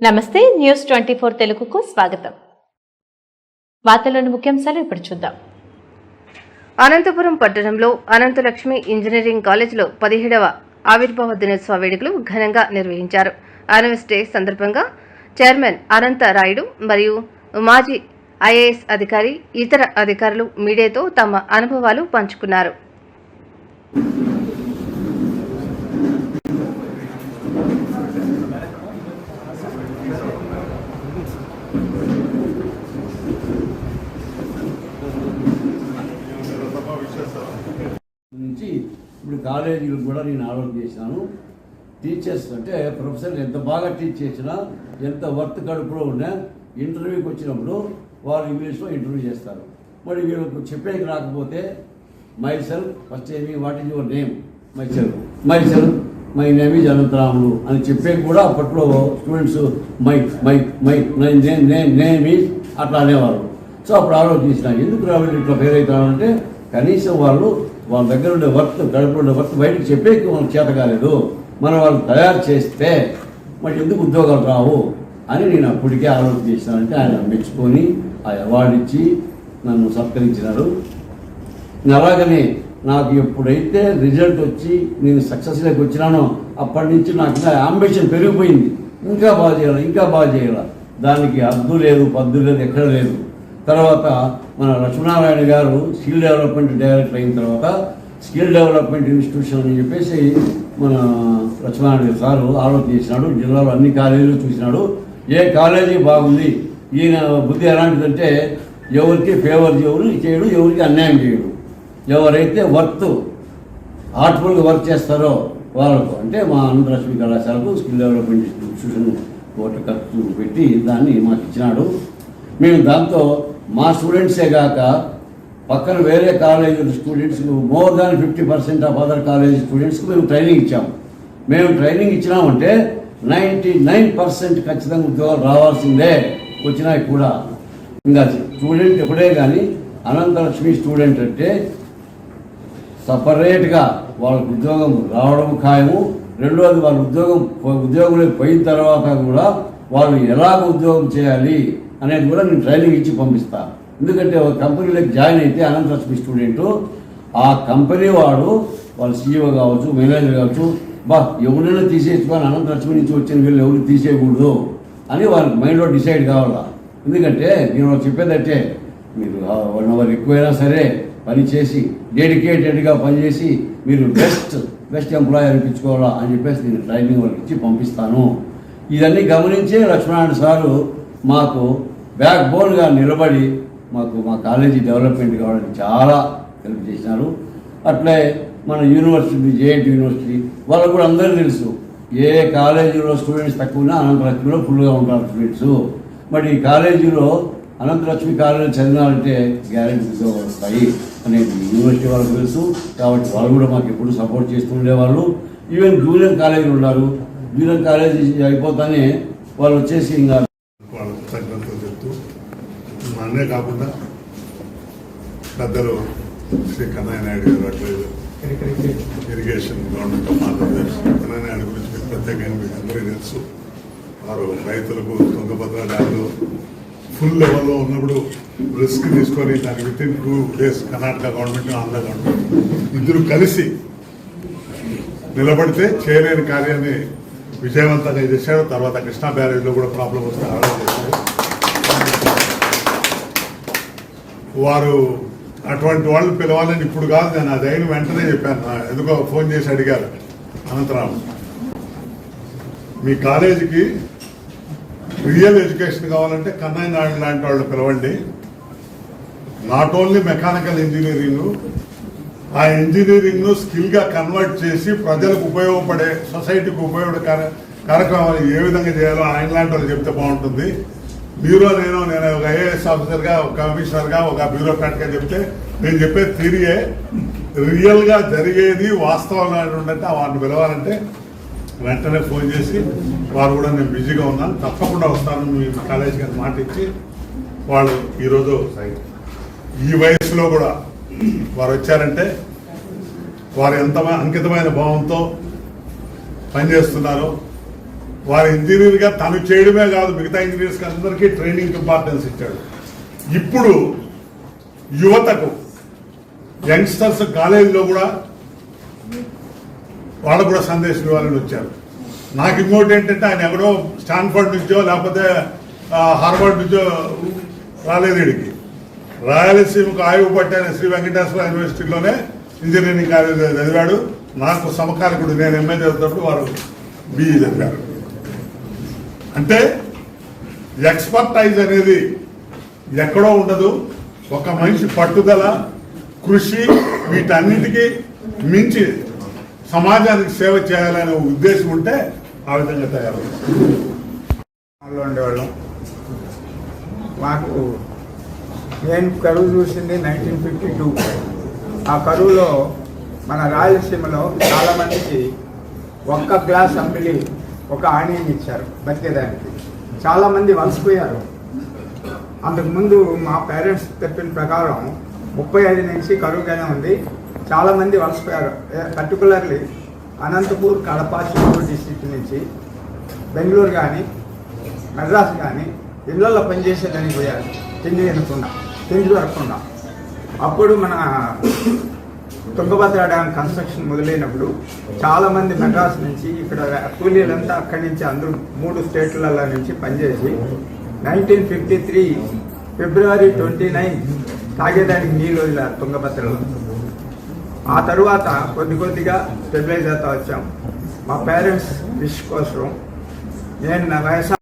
నమస్తే news twenty four తెలుగుకు స్వాగతం. వార్తలోని ముఖ్యాంశాలు ఇప్పుడు చూద్దాం. అనంతపురం పట్టణంలో అనంతలక్ష్మి ఇంజనీరింగ్ కాలేజీలో పదిహేడవ ఆవిర్భావ దినోత్సవ వేడుకలు ఘనంగా నిర్వహించారు. యానివర్స్ డే సందర్భంగా చైర్మన్ అనంత రాయుడు మరియు మాజీ ఐఏఎస్ అధికారి ఇతర అధికారులు మీడియాతో తమ అనుభవాలు పంచుకున్నారు నుంచి ఇప్పుడు కాలేజీలు కూడా నేను ఆలోచన చేశాను. టీచర్స్ అంటే ప్రొఫెసర్ ఎంత బాగా టీచ్ చేసినా ఎంత వర్త్ కడుపులో ఉన్నా ఇంటర్వ్యూకి వచ్చినప్పుడు వాళ్ళు ఇంగ్లీష్లో ఇంటర్వ్యూ చేస్తారు. మరి వీళ్ళకు చెప్పేకి రాకపోతే మై సెల్ఫ్ ఫస్ట్ ఏమి what is your name? Myself myself my name is Anantharamulu అని చెప్పే కూడా అప్పట్లో students my my my name is అట్లా అనేవారు సో అప్పుడు ఆలోచించిన ఎందుకు రావాలి ఇట్లా ఫెయిల్ అవుతారంటే కనీసం వాళ్ళు వాళ్ళ దగ్గర ఉండే వర్త్ గడప ఉండే వర్త్ బయటకు చెప్పేకి మనకు చేత కాలేదు. మనం వాళ్ళు తయారు చేస్తే మరి ఎందుకు ఉద్యోగాలు రావు అని నేను అప్పటికే ఆలోచన చేశానంటే ఆయన మెచ్చుకొని ఆ అవార్డు ఇచ్చి నన్ను సత్కరించినారు. అలాగనే నాకు ఎప్పుడైతే రిజల్ట్ వచ్చి నేను సక్సెస్లోకి వచ్చినానో అప్పటి నుంచి నాకు అంబిషన్ పెరిగిపోయింది. ఇంకా బాగా చేయాలి ఇంకా బాగా చేయాలి? దానికి అద్దు లేదు పద్దు లేదు ఎక్కడ లేదు. తర్వాత మన లక్ష్మీనారాయణ గారు స్కిల్ డెవలప్మెంట్ డైరెక్టర్ అయిన తర్వాత స్కిల్ డెవలప్మెంట్ ఇన్స్టిట్యూషన్ అని చెప్పేసి మన లక్ష్మీనారాయణ సారు ఆలోచన చేసినాడు. జిల్లాలో అన్ని కాలేజీలు చూసినాడు. ఏ కాలేజీ బాగుంది? ఈయన బుద్ధి ఎలాంటిదంటే ఎవరికి ఫేవర్ చేయడు చేయడు ఎవరికి అన్యాయం చేయడు. ఎవరైతే వర్త్ ఆర్ట్ఫుల్గా వర్క్ చేస్తారో వాళ్ళకు అంటే మా ఆంధ్రలక్ష్మి కళాశాలకు స్కిల్ డెవలప్మెంట్ ఇన్స్టిట్యూషన్ ఒకటి ఖర్చు పెట్టి దాన్ని మాకు ఇచ్చినాడు. మేము దాంతో మా స్టూడెంట్సే కాక పక్కన వేరే కాలేజీ స్టూడెంట్స్కి more than fifty percent of other college స్టూడెంట్స్కి మేము ట్రైనింగ్ ఇచ్చాము మేము ట్రైనింగ్ ఇచ్చినామంటే నైంటీ నైన్ పర్సెంట్ ఖచ్చితంగా ఉద్యోగాలు రావాల్సిందే వచ్చినాయి కూడా. ఇంకా స్టూడెంట్ ఎప్పుడే కానీ అనంతలక్ష్మి స్టూడెంట్ అంటే సపరేట్గా వాళ్ళకు ఉద్యోగం రావడం ఖాయము. రెండోది వాళ్ళ ఉద్యోగం ఉద్యోగంలోకి పోయిన తర్వాత కూడా వాళ్ళు ఎలాగ ఉద్యోగం చేయాలి? అనేది కూడా నేను ట్రైనింగ్ ఇచ్చి పంపిస్తాను ఎందుకంటే ఒక కంపెనీలోకి జాయిన్ అయితే అనంతలక్ష్మి స్టూడెంట్ ఆ కంపెనీ వాడు వాళ్ళ సీఈఓ కావచ్చు మేనేజర్ కావచ్చు బా ఎవరైనా తీసేసుకొని అనంతలక్ష్మి నుంచి వచ్చిన వీళ్ళు ఎవరు తీసేయకూడదు అని వాళ్ళకి మైండ్లో డిసైడ్ కావాలా. ఎందుకంటే నేను చెప్పేదంటే మీరు వన్ అవర్ ఎక్కువైనా సరే పని చేసి డెడికేటెడ్గా పనిచేసి మీరు బెస్ట్ బెస్ట్ ఎంప్లాయీ అనిపించుకోవాలా అని చెప్పేసి నేను ట్రైనింగ్ వాళ్ళకి ఇచ్చి పంపిస్తాను. ఇదన్నీ గమనించే లక్ష్మణారాయణ సారు మాకు బ్యాక్ బోన్గా నిలబడి మాకు మా కాలేజీ డెవలప్మెంట్ కావడానికి చాలా హెల్ప్ చేసినారు. అట్లే మన యూనివర్సిటీ జేఎన్టీ యూనివర్సిటీ వాళ్ళకు కూడా అందరూ తెలుసు. ఏ కాలేజీలో స్టూడెంట్స్ తక్కువ అనంతలక్ష్మిలో ఫుల్గా ఉంటారు స్టూడెంట్స్ మరి ఈ కాలేజీలో అనంతలక్ష్మి కాలేజీలో చదివినారంటే గ్యారెంటీ వస్తాయి అనేది యూనివర్సిటీ వాళ్ళకి తెలుసు. కాబట్టి వాళ్ళు కూడా మాకు ఎప్పుడు సపోర్ట్ చేస్తూ ఉండేవాళ్ళు. ఈవెన్ జూనియర్ కాలేజీలు ఉన్నారు. జూనియర్ కాలేజీ అయిపోతానే వాళ్ళు వచ్చేసి ఇంకా నన్నే కాకుండా పెద్దలు Shri Kannayya Naidu garu అట్లేదు. Irrigation government of Andhra Pradesh Kannayya Naidu గురించి మీకు ప్రత్యేకంగా మీకు అందరికీ తెలుసు. వారు రైతులకు తుంగభద్ర డ్యాంలో ఫుల్ లెవెల్లో ఉన్నప్పుడు రిస్క్ తీసుకొని దానికి within two days Karnataka government Andhra government ఇద్దరు కలిసి నిలబడితే చేయలేని కార్యాన్ని విజయవంతంగా చేశాడు తర్వాత కృష్ణా బ్యారేజ్లో కూడా ప్రాబ్లం వస్తే ఆలోచన వారు అటువంటి వాళ్ళు పిలవాలని ఇప్పుడు కాదు నేను ఆ అయిన వెంటనే చెప్పాను. ఎందుకో ఫోన్ చేసి అడిగారు అనంతరాము మీ కాలేజీకి రియల్ ఎడ్యుకేషన్ కావాలంటే కన్నయ్య నాయుడు లాంటి వాళ్ళు పిలవండి. నాట్ ఓన్లీ మెకానికల్ ఇంజనీరింగ్ ఆ ఇంజనీరింగ్ను స్కిల్గా కన్వర్ట్ చేసి ప్రజలకు ఉపయోగపడే సొసైటీకి ఉపయోగపడే కార్య- కార్యక్రమాలు ఏ విధంగా చేయాలో ఆయన లాంటి వాళ్ళు చెప్తే బాగుంటుంది. మీరు నేను నేను ఒక ఐఏఎస్ ఆఫీసర్గా ఒక కమిషనర్గా ఒక బ్యూరోక్రాట్గా చెప్తే నేను చెప్పే థిరియే రియల్గా జరిగేది వాస్తవం ఉండంటే వారిని పిలవాలంటే వెంటనే ఫోన్ చేసి వారు కూడా నేను బిజీగా ఉన్నాను. తప్పకుండా వస్తాను. మీ కాలేజ్ గారు మాట ఇచ్చి వాళ్ళు ఈరోజు ఈ వయసులో కూడా వారు వచ్చారంటే వారు ఎంత అంకితమైన భావంతో పనిచేస్తున్నారో వారి ఇంజనీర్గా తను చేయడమే కాదు మిగతా ఇంజనీర్స్కి అందరికీ ట్రైనింగ్ ఇంపార్టెన్స్ ఇచ్చాడు. ఇప్పుడు యువతకు యంగ్స్టర్స్ కాలేజీలో కూడా వాళ్ళు కూడా సందేశం ఇవ్వాలని వచ్చారు. నాకు ఇంకోటి ఏంటంటే ఆయన ఎవరో స్టాన్ఫర్డ్ నుంచో లేకపోతే హార్వర్డ్ నుంచో రాలేదు వీడికి. రాయలసీమకు ఆయువు పట్టిన శ్రీ వెంకటేశ్వర యూనివర్సిటీలోనే ఇంజనీరింగ్ కాలేజ్ చదివాడు. నాకు సమకాలికుడు నేను ఎంఏ చదివినప్పుడు వారు బీఈ చదివారు. అంటే ఎక్స్పర్టైజ్ అనేది ఎక్కడో ఉండదు. ఒక మనిషి పట్టుదల కృషి వీటన్నిటికీ మించి సమాజానికి సేవ చేయాలనే ఉద్దేశం ఉంటే ఆ విధంగా తయారు ఉండేవాళ్ళం. మాకు నేను కరువు చూసింది నైన్టీన్ ఫిఫ్టీ టూ ఆ కరువులో మన రాయలసీమలో చాలామందికి ఒక్క గ్లాస్ అంబిలి ఒక ఆనియన్ ఇచ్చారు బతికేదానికి. చాలామంది వలసిపోయారు. అంతకుముందు మా పేరెంట్స్ చెప్పిన ప్రకారం ముప్పై ఐదు నుంచి కరువుగానే ఉంది. చాలామంది వలసిపోయారు. పర్టికులర్లీ అనంతపూర్ కడప చిత్తూరు డిస్టిక్ నుంచి బెంగళూరు కానీ మెడ్రాస్ కానీ ఇళ్ళల్లో పనిచేసేదానికి పోయారు. తిండి తినకుండా తిండి దొరకకుండా. అప్పుడు మన తుంగభద్ర డ్యామ్ కన్స్ట్రక్షన్ మొదలైనప్పుడు చాలామంది మెడ్రాస్ నుంచి ఇక్కడ కూలీలంతా అక్కడి నుంచి అందరూ మూడు స్టేట్లలో నుంచి పనిచేసి nineteen fifty three February twenty nine తాగేదానికి నీళ్ళు వదిలారు తుంగభద్రలో. ఆ తర్వాత కొద్ది కొద్దిగా స్టెబిలైజ్ అవుతా వచ్చాం. మా పేరెంట్స్ విష్ కోసం నేను నా వయసు